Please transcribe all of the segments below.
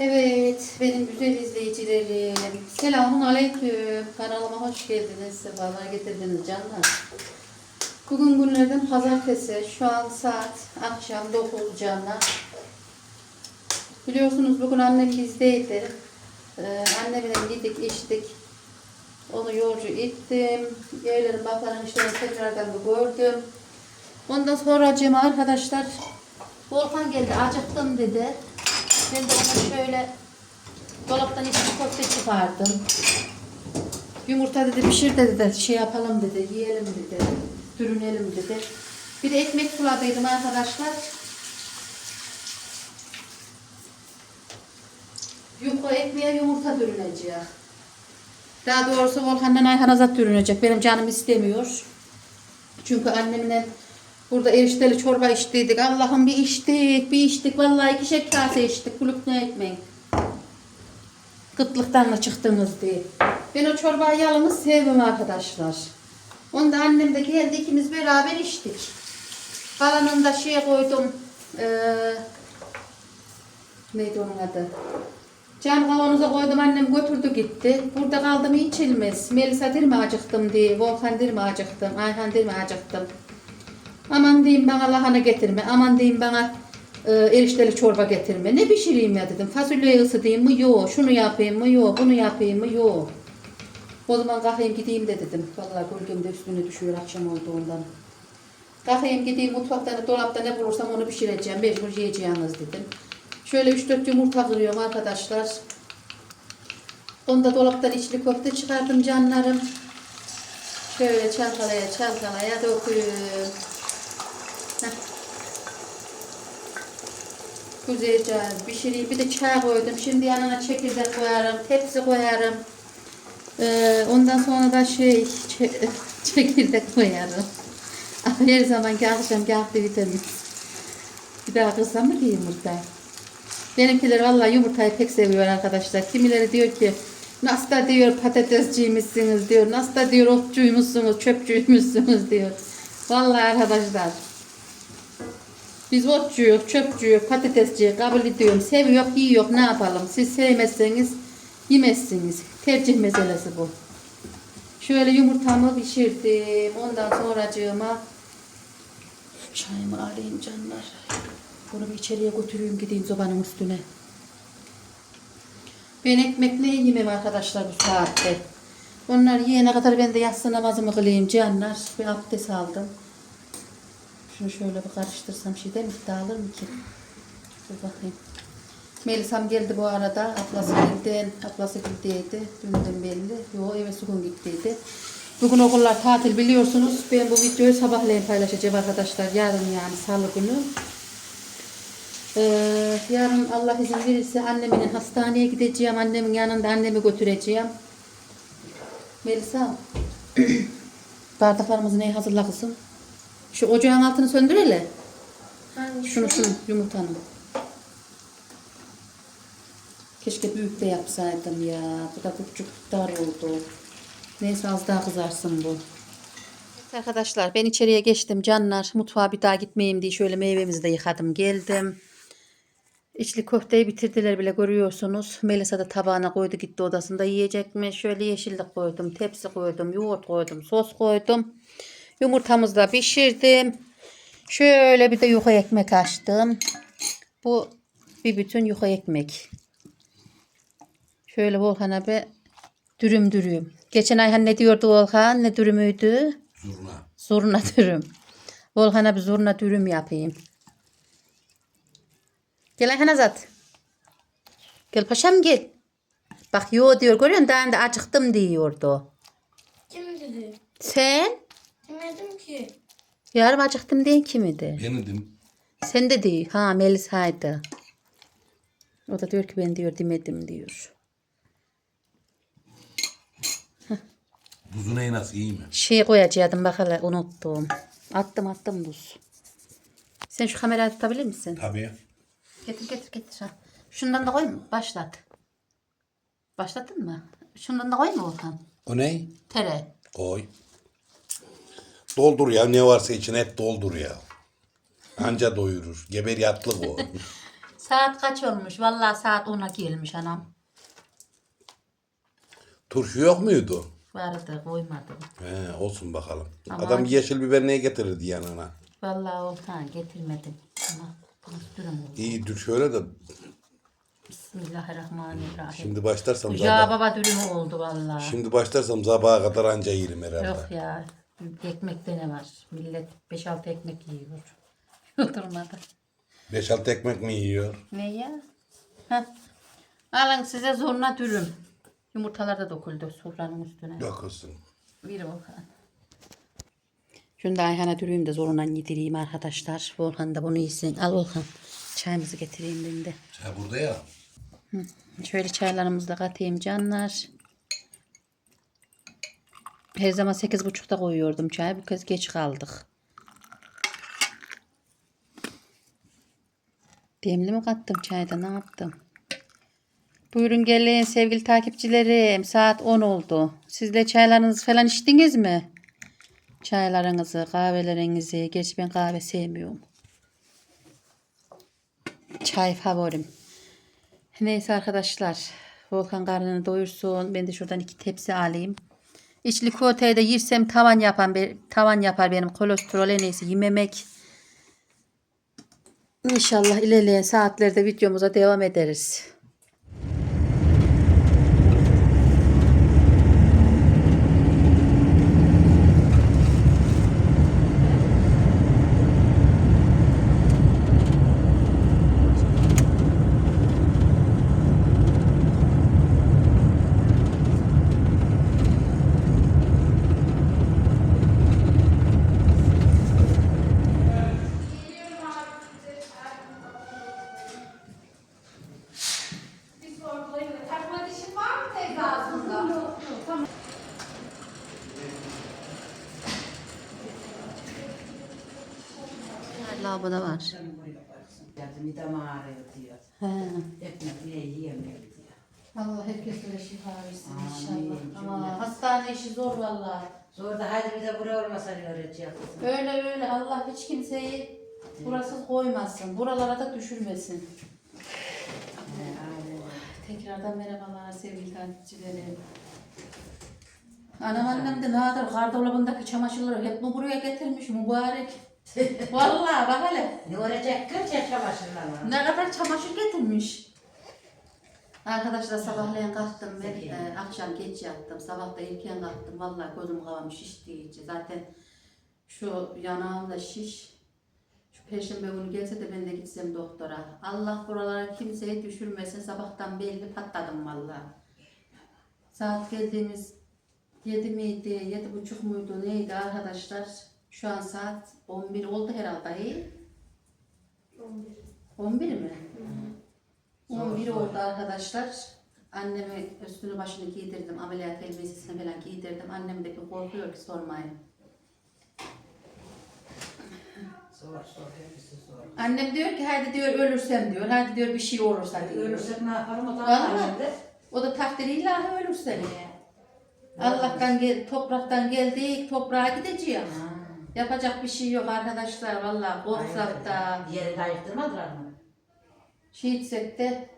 Evet, benim güzel izleyicilerim. Selamun aleyküm. Kanalıma hoş geldiniz. Sefalar getirdiniz canlar. Bugün günlerden pazartesi. Şu an saat akşam 9 canlar. Biliyorsunuz bugün annem bizdeydi. Ee, annemle gittik, içtik. Onu yolcu ettim. Yerlerin bakların işlerini tekrardan bir gördüm. Ondan sonra acıma arkadaşlar Volkan geldi acıktım dedi. Ben de ona şöyle dolaptan içli köfte çıkardım. Yumurta dedi pişir dedi de şey yapalım dedi yiyelim dedi. Dürünelim dedi. Bir de ekmek suladıydım arkadaşlar. Yufka ekmeğe yumurta dürünecek. Daha doğrusu Volkan'dan Ayhan Azat dürünecek. Benim canım istemiyor. Çünkü annemle burada erişteli çorba içtiydik. Allah'ım bir içtik, bir içtik. Vallahi ikişer kase içtik. Kulüp ne ekmeğin. Kıtlıktan mı çıktınız diye. Ben o çorbayı yalnız sevmem arkadaşlar. Onu da annem de geldi ikimiz beraber içtik. Kalanını da şeye koydum. Eee neydi onun adı? Cam kavanoza koydum annem götürdü gitti. Burada kaldım içilmez. Melisa der mi acıktım diye. Volkan der mi acıktım. Ayhan der mi acıktım. Aman diyeyim bana lahana getirme. Aman diyeyim bana e, erişteli çorba getirme. Ne pişireyim ya dedim. Fasulyeyi ısıtayım mı? Yok. Şunu yapayım mı? Yok. Bunu yapayım mı? Yok. O zaman kalkayım gideyim de dedim. Vallahi gölgem de üstüne düşüyor akşam oldu ondan. Kalkayım gideyim mutfakta dolapta ne bulursam onu pişireceğim. Mecbur yiyeceğiniz dedim. Şöyle 3-4 yumurta kırıyorum arkadaşlar. Onu da dolaptan içli köfte çıkardım canlarım. Şöyle çalkalaya çalkalaya döküyorum. Heh. Pişireyim. Bir de çay koydum. Şimdi yanına çekirdek koyarım. Tepsi koyarım. Ee, ondan sonra da şey çe- çekirdek koyarım. Her zamanki akşam kahve vitamin. Bir daha kızsam mı diyeyim burada? Benimkiler vallahi yumurtayı pek seviyor arkadaşlar. Kimileri diyor ki nasıl da diyor patatesciymişsiniz diyor. Nasıl da diyor otçuymuşsunuz, çöpçüymüşsünüz diyor. Vallahi arkadaşlar. Biz otçuyuk, çöpçüyük, patatesçi kabul ediyorum. Seviyor, yiyor, ne yapalım? Siz sevmezseniz yemezsiniz. Tercih meselesi bu. Şöyle yumurtamı pişirdim. Ondan sonracığıma çayımı alayım canlar. Bunu bir içeriye götüreyim gideyim sobanın üstüne. Ben ekmekle yemem arkadaşlar bu saatte. Onlar yiyene kadar ben de yatsı namazımı kılayım canlar. Bir abdest aldım. Şunu şöyle bir karıştırsam şeyde mi dağılır mı ki? Dur bakayım. Melisam geldi bu arada. Ablası geldi. Ablası gittiydi. Dünden belli. Yo eve sukun gittiydi. Bugün okullar tatil biliyorsunuz. Ben bu videoyu sabahleyin paylaşacağım arkadaşlar. Yarın yani salı günü. Ee, yarın Allah izin verirse annemin hastaneye gideceğim. Annemin yanında annemi götüreceğim. Melisa. bardaklarımızı neyi hazırla kızım? Şu ocağın altını söndür hele. Hangi Şunu şunu yumurtanın. Keşke büyük de yapsaydım ya. Bu da küçük dar oldu. Neyse az daha kızarsın bu. Evet Arkadaşlar ben içeriye geçtim canlar. Mutfağa bir daha gitmeyeyim diye şöyle meyvemizi de yıkadım geldim. İçli köfteyi bitirdiler bile görüyorsunuz. Melisa da tabağına koydu gitti odasında yiyecek mi? Şöyle yeşillik koydum, tepsi koydum, yoğurt koydum, sos koydum. Yumurtamızı da pişirdim. Şöyle bir de yuka ekmek açtım. Bu bir bütün yuka ekmek. Şöyle Volkan'a bir dürüm dürüm. Geçen ay ne diyordu Volkan? Ne dürümüydü? Zurna. Zurna dürüm. Volkan'a bir zurna dürüm yapayım. Gel Ayhan Azat. Gel paşam gel. Bak yo diyor görüyor musun? Daha önce acıktım diyordu. Kim dedi? Sen? Demedim ki. Yarım acıktım diyen kimidi? Ben dedim. Sen de değil. Ha Melis haydi. O da diyor ki ben diyor demedim diyor. Buzuna nasıl iyi mi? Şey koyacaktım bak hele unuttum. Attım attım buz. Sen şu kamerayı tutabilir misin? Tabii. Getir getir getir. Ha. Şundan da koy mu? Başlat. Başlattın mı? Şundan da koy mu Volkan? O ne? Tere. Koy. Doldur ya ne varsa içine et doldur ya. Anca doyurur. Geber yatlık o. Saat kaç olmuş? Vallahi saat 10'a gelmiş anam. Turşu yok muydu? Vardı koymadım. He, olsun bakalım. Ama- Adam yeşil biber neye getirirdi yanına? Vallahi oltan getirmedim. Ama durum oldu. İyi dur şöyle de Bismillahirrahmanirrahim. şimdi başlarsam Ya sabah. baba dürüm oldu vallahi. Şimdi başlarsam sabaha kadar anca yerim herhalde. Yok ya. Ekmekte ne var? Millet 5-6 ekmek yiyor. Oturmadı. 5-6 ekmek mi yiyor? Ne ya? Heh. Alın size zoruna dürüm. Yumurtalar da döküldü sofranın üstüne. Yok olsun. Bir Volkan. Şunu da Ayhan'a dürüyüm de zorundan yedireyim arkadaşlar. Volkan da bunu yesin. Al Volkan. Çayımızı getireyim ben de. Çay burada ya. Şöyle çaylarımızı da katayım canlar. Her zaman sekiz buçukta koyuyordum çayı. Bu kez geç kaldık. Demli mi kattım çayda ne yaptım? Buyurun gelin sevgili takipçilerim. Saat 10 oldu. Siz de çaylarınızı falan içtiniz mi? Çaylarınızı, kahvelerinizi. Gerçi ben kahve sevmiyorum. Çay favorim. Neyse arkadaşlar. Volkan karnını doyursun. Ben de şuradan iki tepsi alayım. İçli kotayı da yersem tavan yapan be- tavan yapar benim kolesterol en iyisi yememek. İnşallah ilerleyen saatlerde videomuza devam ederiz. Lavaboda var. Midem ağrıyor diyor. He. Ekmek niye yiyemiyor diyor. Allah herkese şifa versin Amin. inşallah. Ama hastane işi zor vallahi. Sonra da hadi bir de buraya olmasa ne öğretecek kızım. Öyle öyle Allah hiç kimseyi burasız koymasın. Buralara da düşürmesin. Tekrardan merhabalar sevgili takipçilerim. Anam annem de nadir gardırobundaki çamaşırları hep mi buraya getirmiş mübarek. Vallahi bak hele. Ne öğretecek kız ya çamaşırlarla. Ne kadar çamaşır getirmiş. Arkadaşlar sabahleyin kalktım ben e, akşam geç yattım. Sabah da erken kalktım. Vallahi gözüm kavam şişti iyice. Zaten şu yanağım da şiş. Şu perşembe günü gelse de ben de gitsem doktora. Allah buralara kimseyi düşürmesin. Sabahtan belli patladım vallahi. Saat geldiğimiz 7 miydi, yedi buçuk muydu neydi arkadaşlar? Şu an saat 11 oldu herhalde. iyi. 11 mi? 11 oldu arkadaşlar. Annemi üstünü başını giydirdim. Ameliyat elbisesini falan giydirdim. Annem de bir korkuyor ki sormayın. Zor zor hepsi zor. Annem diyor ki hadi diyor ölürsem diyor. Hadi diyor bir şey olursa diyor. Ölürsek ne yaparım o da Vallahi. annemde. O da takdiri ilahi ölürse. Allah'tan gel, topraktan geldik, toprağa gideceğiz. Yapacak bir şey yok arkadaşlar. Vallahi korksak da, de ayıktırmadılar mı? şey etsek de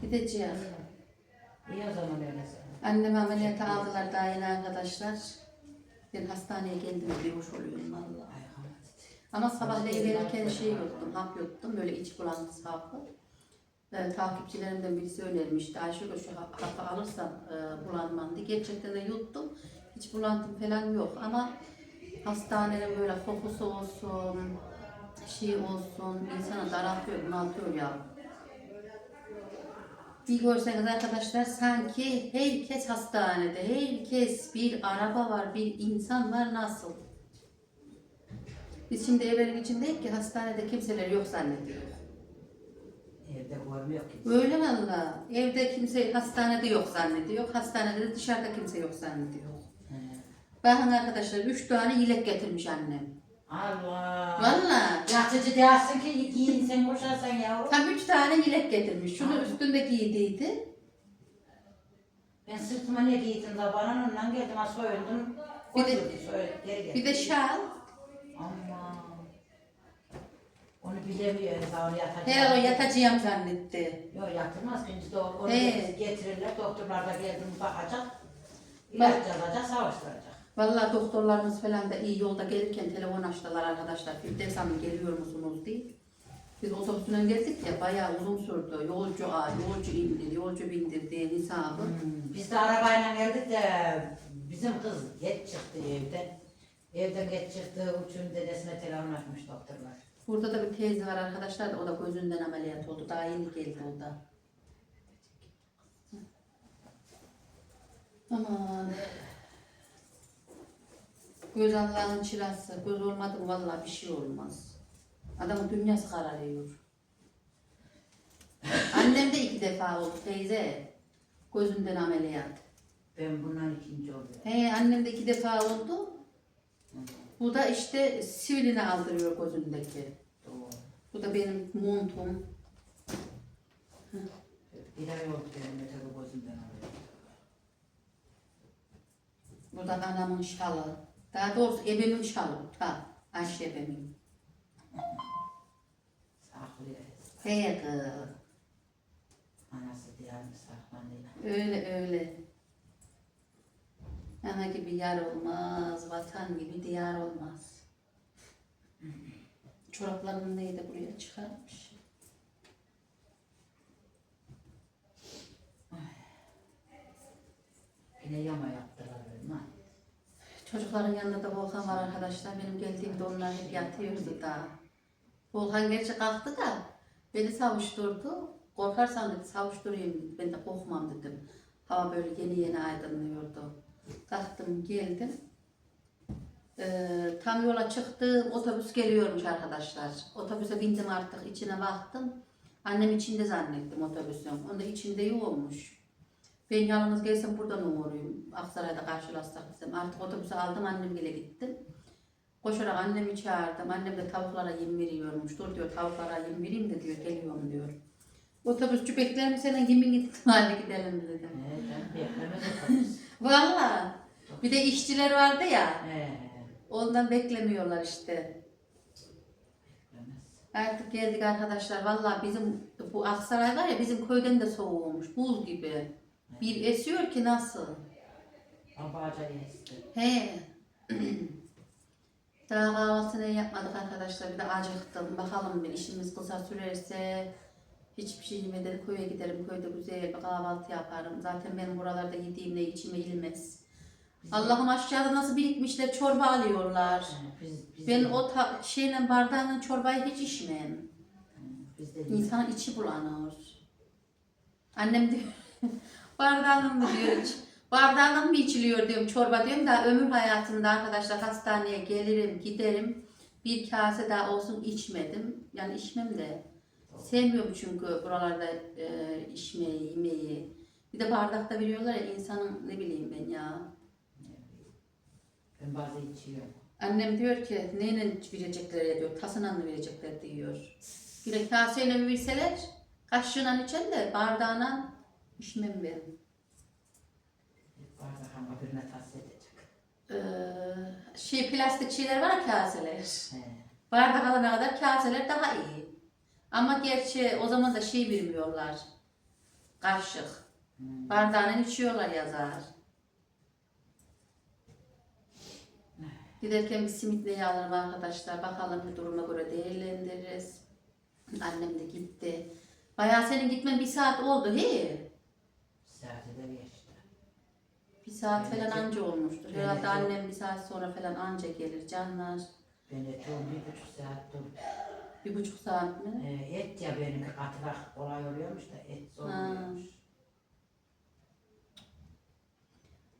gideceğiz. İyi o zaman öyleyse. Annemi ameliyata aldılar daha yeni arkadaşlar. Ben hastaneye geldim bir hoş oluyorum valla. Ay aman. Ama sabahleyin gelirken şey yuttum, hap yuttum. Böyle iç bulantısı hapı. Ee, takipçilerimden birisi önermişti. Ayşe şu hap- hapı alırsan e, bulanman diye. Gerçekten de yuttum. Hiç bulantım falan yok ama hastanenin böyle kokusu olsun, şey olsun, insana daraltıyor, bunaltıyor ya. Bir görseniz arkadaşlar sanki herkes hastanede, herkes bir araba var, bir insan var nasıl? Biz şimdi evlerin içindeyiz ki hastanede kimseler yok zannediyor. Evde görmüyor ki. Öyle valla. Evde kimse hastanede yok zannediyor. Hastanede de dışarıda kimse yok zannediyor. Bakın arkadaşlar üç tane yelek getirmiş annem. Allah. Valla. Yatıcı dersin ki giyin sen boşalsan yavrum. Tam üç tane yelek getirmiş. Şunu üstünde giydiydi. Ben sırtıma ne giydim da bana ondan geldim ha soyundum. Bir de- soyundum geldim. Bir de şal. Aman. Onu bilemiyor Ezra onu yatacak. He o yatacağım zannetti. Yok yatırmaz biz de onu He. getirirler doktorlar da geldi mi bakacak. İlaç alacak savaştıracak. Vallahi doktorlarımız falan da iyi yolda gelirken telefon açtılar arkadaşlar. Firdevs Hanım geliyor musunuz diye. Biz otobüsünden geldik ya bayağı uzun sürdü. Yolcu a, yolcu indir, yolcu bindir diye hesabı. Hmm, Biz de arabayla geldik de bizim kız geç çıktı evden. Evden geç çıktı, uçun dedesine telefon açmış doktorlar. Burada da bir teyze var arkadaşlar. O da gözünden ameliyat oldu. Daha yeni geldi o da. Aman. Göz Allah'ın çırası. Göz olmadı mı vallahi bir şey olmaz. Adamın dünyası kararıyor. Annem de iki defa oldu teyze. Gözünden ameliyat. Ben bundan ikinci oluyor. He annem de iki defa oldu. Bu da işte sivilini aldırıyor gözündeki. Doğru. Bu da benim montum. Bir ay oldu benim de gözümden alıyor. Bu da anamın şalı. Daha doğrusu ebemin şalı. Ta. Ayşe ebemin. Saklıyor. He kız. Anası diğer saklanıyor. Öyle öyle. Ana gibi yar olmaz, vatan gibi diyar olmaz. Çoraplarını neydi buraya çıkarmış. Yine yama yaptılar. Çocukların yanında da Volkan var arkadaşlar. Benim geldiğimde onlar hep yatıyordu da. Volkan gerçi kalktı da beni savuşturdu. Korkarsan dedi savuşturayım. Ben de korkmam dedim. Hava böyle yeni yeni aydınlıyordu. Kalktım geldim. Ee, tam yola çıktım. Otobüs geliyormuş arkadaşlar. Otobüse bindim artık içine baktım. Annem içinde zannettim otobüsün. Onda içinde yokmuş. Ben yalnız gelsem buradan uğrayayım. Aksaray'da karşılaşsak desem. Artık otobüse aldım annemgile gittim. Koşarak annemi çağırdım. Annem de tavuklara yem veriyormuş. Dur diyor tavuklara yem vereyim de diyor geliyorum diyor. Otobüsçü bekler mi senin yemin ihtimalle gidelim dedim. He, ben beklemez otobüs. Valla. Bir de işçiler vardı ya. He, Ondan beklemiyorlar işte. Artık geldik arkadaşlar. Valla bizim bu Aksaray var ya bizim köyden de soğumuş. Buz gibi. Bir esiyor ki nasıl? Abaca yesti. He. Daha kahvaltını yapmadık arkadaşlar. Bir de acıktım. Bakalım bir işimiz kısa sürerse hiçbir şey yemeden köye giderim. Köyde güzel bir kahvaltı yaparım. Zaten benim buralarda yediğimle içime ilmez. Allah'ım aşağıda nasıl birikmişler çorba alıyorlar. Biz, biz Ben de, o ta- şeyle bardağının çorbayı hiç içmem. İnsanın içi bulanır. Annem diyor, bardağının mı diyor iç. Bardağının mı içiliyor diyorum çorba diyorum da ömür hayatında arkadaşlar hastaneye gelirim giderim. Bir kase daha olsun içmedim. Yani içmem de. Sevmiyorum çünkü buralarda e, içmeyi, yemeği. Bir de bardakta veriyorlar ya insanın ne bileyim ben ya. ben bazı içiyorum. Annem diyor ki neyle verecekler diyor, tasıyla mı verecekler diyor. Bir de kaseyle mi verseler, kaşığıyla içen de bardağına içmem ben. Bardak ama birine tahsil edecek. Ee, şey plastik şeyler var kaseler. He. Bardak alana kadar kaseler daha iyi. Ama gerçi o zaman da şey bilmiyorlar. Kaşık. Hmm. Bardağına içiyorlar yazar. Giderken bir simitle alırım arkadaşlar. Bakalım duruma göre değerlendiririz. Annem de gitti. Bayağı senin gitmen bir saat oldu he. Saati de geçti. Bir saat falan Evet. anca olmuştur. Evet. Herhalde annem bir saat sonra falan anca gelir canlar. Ben de çok bir buçuk saat dur. Bir buçuk saat mi? Ee, et ya benimki katılak kolay oluyormuş da et zor Ha. oluyormuş.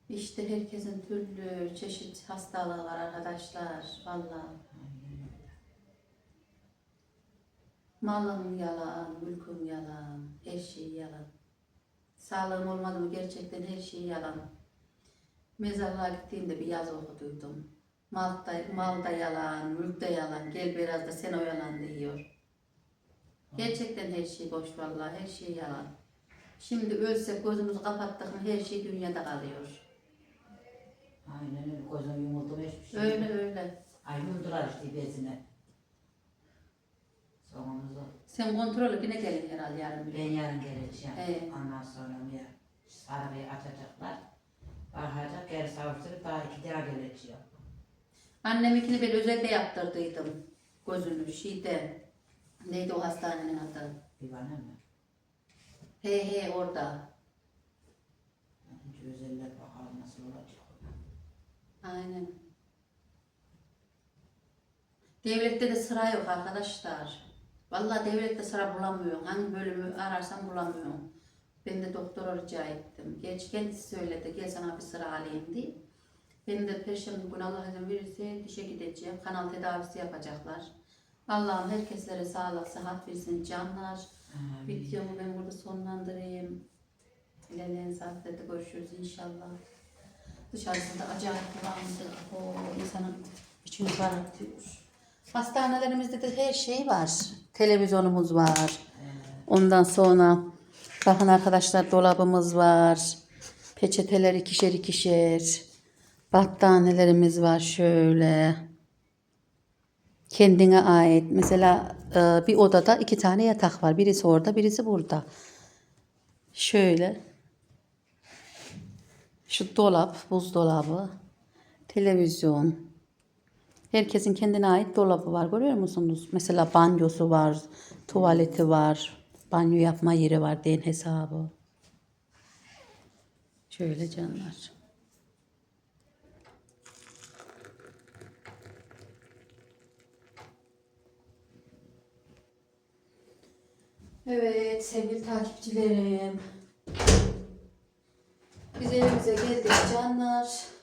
İşte herkesin türlü çeşit hastalığı var arkadaşlar. Öyle. Malım yalan, mülküm yalan, her şey yalan. Sağlığım olmadı mı gerçekten her şey yalan. Mezarlığa gittiğimde bir yaz okuduydum. Mal da, mal da yalan, mülk de yalan, gel biraz da sen oyalan diyor. Gerçekten her şey boş vallahi, her şey yalan. Şimdi ölsek gözümüzü kapattık mı her şey dünyada kalıyor. Aynen öyle. Gözüm yumuldu mu hiçbir şey. Öyle öyle. Ay yumdular işte bezine. Sonumuzu. Sen kontrolü yine gelin herhalde yarın bir. Ben yarın geleceğim. Evet. Ondan sonra ya arabayı açacaklar. Bakacak geri savuşturup daha iki daha geleceğim. Anneminkini ben özelde yaptırdıydım. Gözünü şeyde. Neydi o hastanenin adı? Bir bana mı? He he orada. Önce özeller bakalım nasıl olacak. Aynen. Devlette de sıra yok arkadaşlar. Vallahi devlette sıra bulamıyorum. Hangi bölümü ararsam bulamıyorum. Ben de doktora rica ettim. Geç kendisi söyledi. Gel sana bir sıra alayım diye. Ben de perşembe günü Allah izin verirse dişe gideceğim. Kanal tedavisi yapacaklar. Allah'ım herkeslere sağlık, sıhhat versin canlar. Videomu ben burada sonlandırayım. İlerleyen saatlerde görüşürüz inşallah. Dışarısında acayip bulandı. O insanın içini karartıyor. Hastanelerimizde de her şey var. Televizyonumuz var. Ondan sonra bakın arkadaşlar dolabımız var. Peçeteler ikişer ikişer. Battaniyelerimiz var şöyle. Kendine ait. Mesela e, bir odada iki tane yatak var. Birisi orada, birisi burada. Şöyle. Şu dolap, buzdolabı, televizyon. Herkesin kendine ait dolabı var. Görüyor musunuz? Mesela banyosu var, tuvaleti var, banyo yapma yeri var deyin hesabı. Şöyle canlar. Evet sevgili takipçilerim. Biz evimize geldik canlar.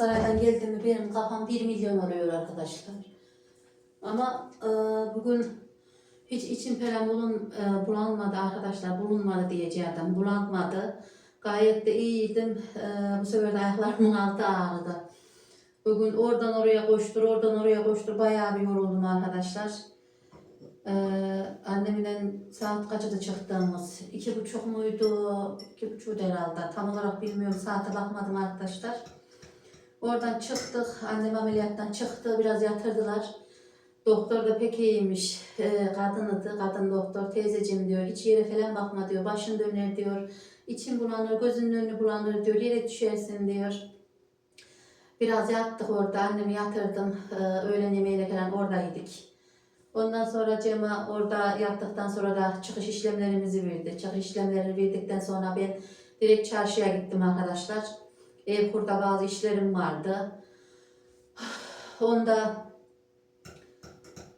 Aksaray'dan geldim mi benim kafam 1 milyon oluyor arkadaşlar. Ama e, bugün hiç içim falan bulun, e, bulanmadı arkadaşlar. Bulunmadı diyeceğim. Bulanmadı. Gayet de iyiydim. E, bu sefer de ayaklarımın altı ağrıdı. Bugün oradan oraya koştur, oradan oraya koştur. Bayağı bir yoruldum arkadaşlar. Ee, annemden saat kaçta çıktığımız? iki buçuk muydu? İki buçuk herhalde. Tam olarak bilmiyorum. Saate bakmadım arkadaşlar. Oradan çıktık. Annem ameliyattan çıktı. Biraz yatırdılar. Doktor da pek iyiymiş. Ee, kadınıdı. Kadın doktor. Teyzeciğim diyor. Hiç yere falan bakma diyor. Başın döner diyor. İçin bulanır, gözünün önü bulanır diyor. Yere düşersin diyor. Biraz yattık orada. Annemi yatırdım. Ee, öğlen yemeğiyle falan orada yedik. Ondan sonra Cema orada yattıktan sonra da çıkış işlemlerimizi verdi. Çıkış işlemlerini verdikten sonra ben direkt çarşıya gittim arkadaşlar. Ev kurda bazı işlerim vardı. Onda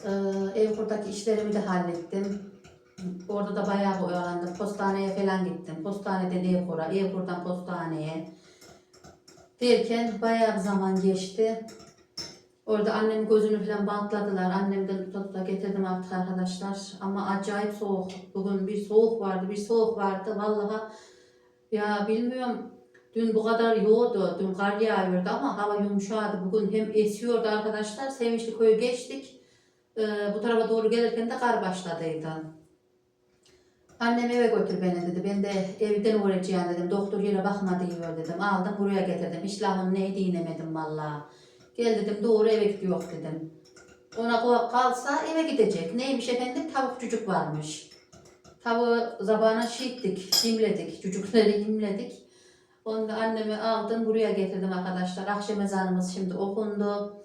e, ev kurdaki işlerimi de hallettim. Orada da bayağı oyalandım. Postaneye falan gittim. Postaneden ev kura, ev kurdan postaneye. Derken bayağı bir zaman geçti. Orada annem gözünü falan bantladılar. Annemden tuta tuta getirdim artık arkadaşlar. Ama acayip soğuk. Bugün bir soğuk vardı, bir soğuk vardı. Vallahi ya bilmiyorum. Dün bu kadar yoğdu. Dün kar yağıyordu ama hava yumuşadı. Bugün hem esiyordu arkadaşlar. Sevinçli köyü geçtik. Ee, bu tarafa doğru gelirken de kar başladıydı. Annem eve götür beni dedi. Ben de evden uğrayacağım dedim. Doktor yere bakma diyor dedim. Aldım buraya getirdim. İşlahım neydi inemedim vallahi. Gel dedim doğru eve gidiyor dedim. Ona kalsa eve gidecek. Neymiş efendim tavuk çocuk varmış. Tavuğu zabana şiittik, yimledik. Çocukları yimledik. Onu da annemi aldım buraya getirdim arkadaşlar. Akşam ezanımız şimdi okundu.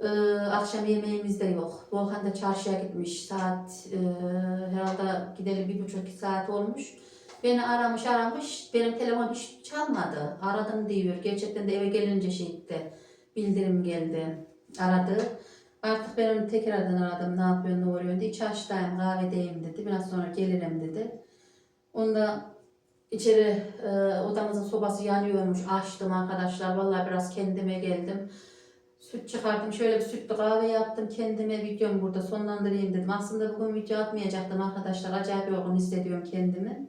Ee, akşam yemeğimiz de yok. Volkan da çarşıya gitmiş. Saat e, herhalde gideli bir buçuk iki saat olmuş. Beni aramış aramış. Benim telefon hiç çalmadı. Aradım diyor. Gerçekten de eve gelince şey etti. Bildirim geldi. Aradı. Artık ben onu tekrardan aradım. Ne yapıyorsun, ne oluyor diye. Çarşıdayım, kahvedeyim dedi. Biraz sonra gelirim dedi. Onda içeri e, odamızın sobası yanıyormuş. Açtım arkadaşlar. Vallahi biraz kendime geldim. Süt çıkarttım. Şöyle bir sütlü kahve yaptım. Kendime videomu burada sonlandırayım dedim. Aslında bugün video atmayacaktım arkadaşlar. Acayip yorgun hissediyorum kendimi.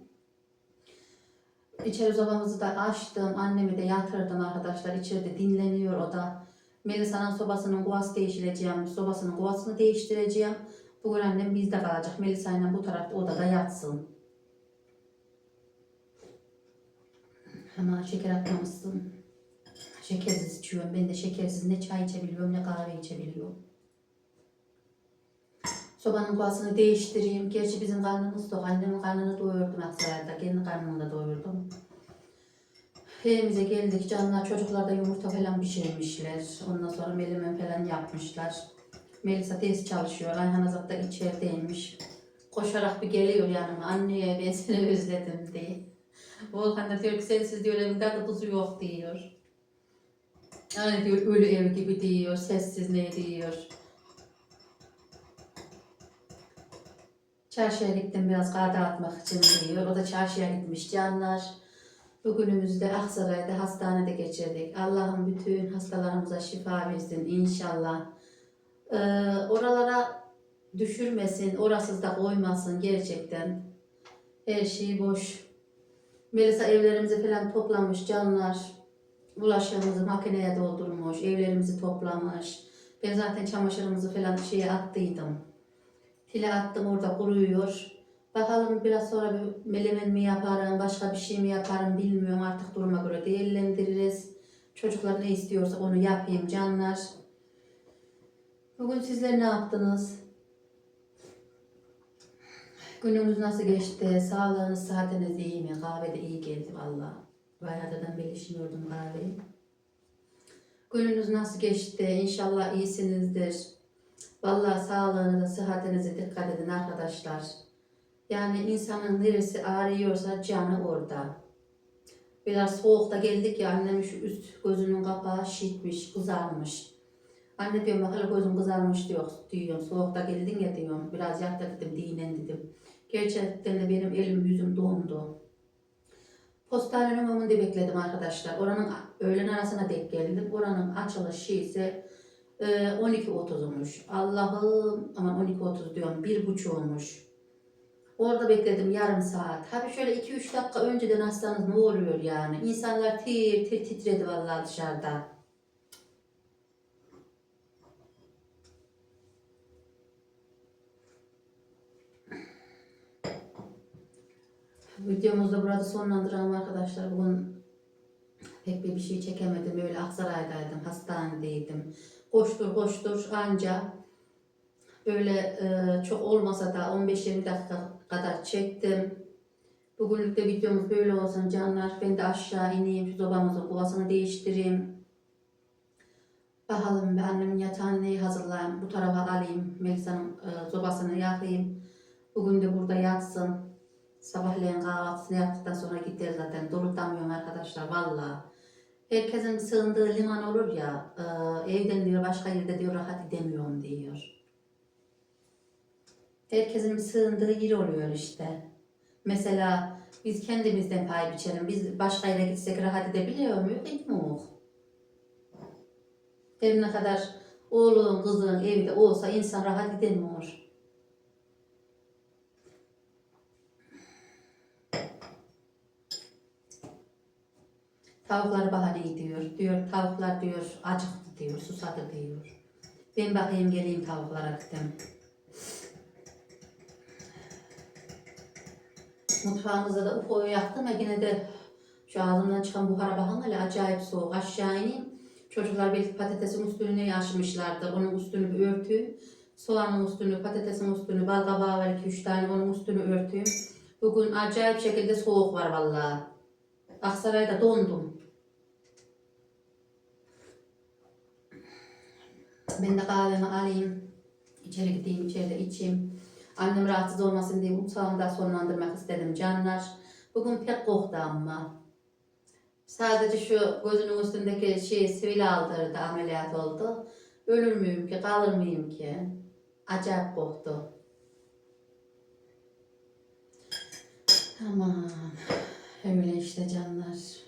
İçeri sobamızı da açtım. Annemi de yatırdım arkadaşlar. İçeride dinleniyor o da. Melisa'nın sobasının kovası değiştireceğim. Sobasının kovasını değiştireceğim. Bugün annem bizde kalacak. Melisa bu tarafta odada yatsın. Hemen şeker atmamışsın. Şekersiz içiyorum. Ben de şekersiz ne çay içebiliyorum ne kahve içebiliyorum. Sobanın kovasını değiştireyim. Gerçi bizim karnımız tok. Annemin karnını doyurdum Aksaray'da. Kendi karnımı da doyurdum. Evimize geldik. Canlar çocuklar da yumurta falan pişirmişler. Ondan sonra melemen falan yapmışlar. Melisa teyze çalışıyor. Ayhan Azat da içerideymiş. Koşarak bir geliyor yanıma. Anne ben seni özledim diye. Volkan da diyor ki sensiz diyor evin tadı tuzu yok diyor. Yani diyor ölü ev gibi diyor. Sessiz ne diyor. Çarşıya gittim biraz kahve atmak için diyor. O da çarşıya gitmiş canlar. Bugünümüzde Aksaray'da hastanede geçirdik. Allah'ım bütün hastalarımıza şifa versin inşallah. Ee, oralara düşürmesin, orasız da koymasın gerçekten. Her şey boş. Melisa evlerimizi falan toplamış canlar. Bulaşığımızı makineye doldurmuş, evlerimizi toplamış. Ben zaten çamaşırımızı falan şeye attıydım. Tile attım orada kuruyor. Bakalım biraz sonra bir melemen mi yaparım, başka bir şey mi yaparım bilmiyorum. Artık duruma göre değerlendiririz. Çocuklar ne istiyorsa onu yapayım canlar. Bugün sizler ne yaptınız? Günümüz nasıl geçti? Sağlığınız, sıhhatiniz iyi mi? Kahve de iyi geldi valla. Bayağıdan beri içmiyordum kahveyi. Gününüz nasıl geçti? İnşallah iyisinizdir. Valla sağlığınıza, sıhhatinize dikkat edin arkadaşlar. Yani insanın neresi ağrıyorsa canı orada. Biraz soğukta geldik ya annem şu üst gözünün kapağı şişmiş, kızarmış. Anne diyorum bak hele gözüm kızarmış diyor, diyorum. Soğukta geldin ya diyorum. Biraz yat da dedim, dinen dedim. Gerçekten de benim elim yüzüm dondu. Postanenin önünde bekledim arkadaşlar. Oranın öğlen arasına denk geldim. Oranın açılışı ise e, 12.30'muş. Allah'ım aman 12.30 diyorum. Bir buçuğmuş. Orada bekledim yarım saat. Tabii şöyle 2-3 dakika önceden hastanız ne oluyor yani? İnsanlar tir tir titredi vallahi dışarıda. Videomuzu da burada sonlandıralım arkadaşlar. Bugün pek bir şey çekemedim. Öyle Aksaray'daydım, hastanedeydim. Koştur koştur anca böyle e, çok olmasa da 15-20 dakika kadar çektim. Bugünlük de videomuz böyle olsun canlar. Ben de aşağı ineyim, şu sobamızın kovasını değiştireyim. Bakalım ben annemin yatağını neyi hazırlayayım, bu tarafa alayım, Melisa'nın e, sobasını yakayım. Bugün de burada yatsın. Sabahleyin kahvaltısını yaptıktan sonra gider zaten. Dolutamıyorum arkadaşlar valla. Herkesin sığındığı liman olur ya, e, evden diyor başka yerde diyor rahat edemiyorum diyor. Herkesin sığındığı yer oluyor işte. Mesela biz kendimizden pay biçelim. Biz başka yere gitsek rahat edebiliyor muyuz? Etmiyoruz. Her ne kadar oğlun, kızın evde olsa insan rahat edemiyor. Tavuklar bahane diyor. Diyor tavuklar diyor acıktı diyor, susadı diyor. Ben bakayım geleyim tavuklara dedim. Mutfağımızda da ufoyu yaktım ya yine de şu ağzımdan çıkan buhara bakın hele acayip soğuk. Aşağı ineyim. Çocuklar belki patatesin üstünü yaşmışlardı. Onun üstünü bir örtüyüm. Soğanın üstünü, patatesin üstünü, bal kabağı var 2-3 tane onun üstünü örtüyüm. Bugün acayip şekilde soğuk var vallahi. Aksaray'da dondum. Ben de kahvemi alayım. İçeri gideyim, içeride içeyim. Annem rahatsız olmasın diye mutfağımı da sonlandırmak istedim canlar. Bugün pek koktu ama. Sadece şu gözünün üstündeki şey sivil aldırdı, ameliyat oldu. Ölür müyüm ki, kalır mıyım ki? Acayip koktu. Tamam. Öyle işte canlar.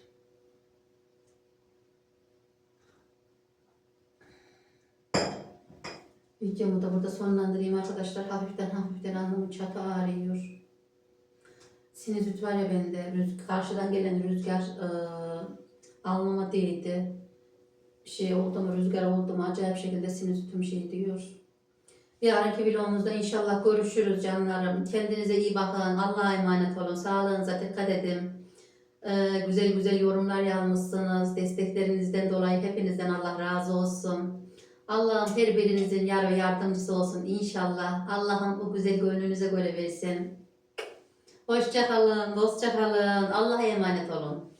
Videomu da burada sonlandırayım arkadaşlar. Hafiften hafiften alnımın çatı ağrıyor. Sinüzit var ya bende. Rüzgar, karşıdan gelen rüzgar e, alnıma değdi. Şey oldu mu, rüzgar oldu mu acayip şekilde sinüzitim şey diyor. Yarınki vlogumuzda inşallah görüşürüz canlarım. Kendinize iyi bakın. Allah'a emanet olun. Sağlığınıza dikkat edin. Ee, güzel güzel yorumlar yazmışsınız. Desteklerinizden dolayı hepinizden Allah razı olsun. Allah'ım her birinizin yar ve yardımcısı olsun inşallah. Allah'ım o güzel gönlünüze göre versin. Hoşça kalın, dostça kalın. Allah'a emanet olun.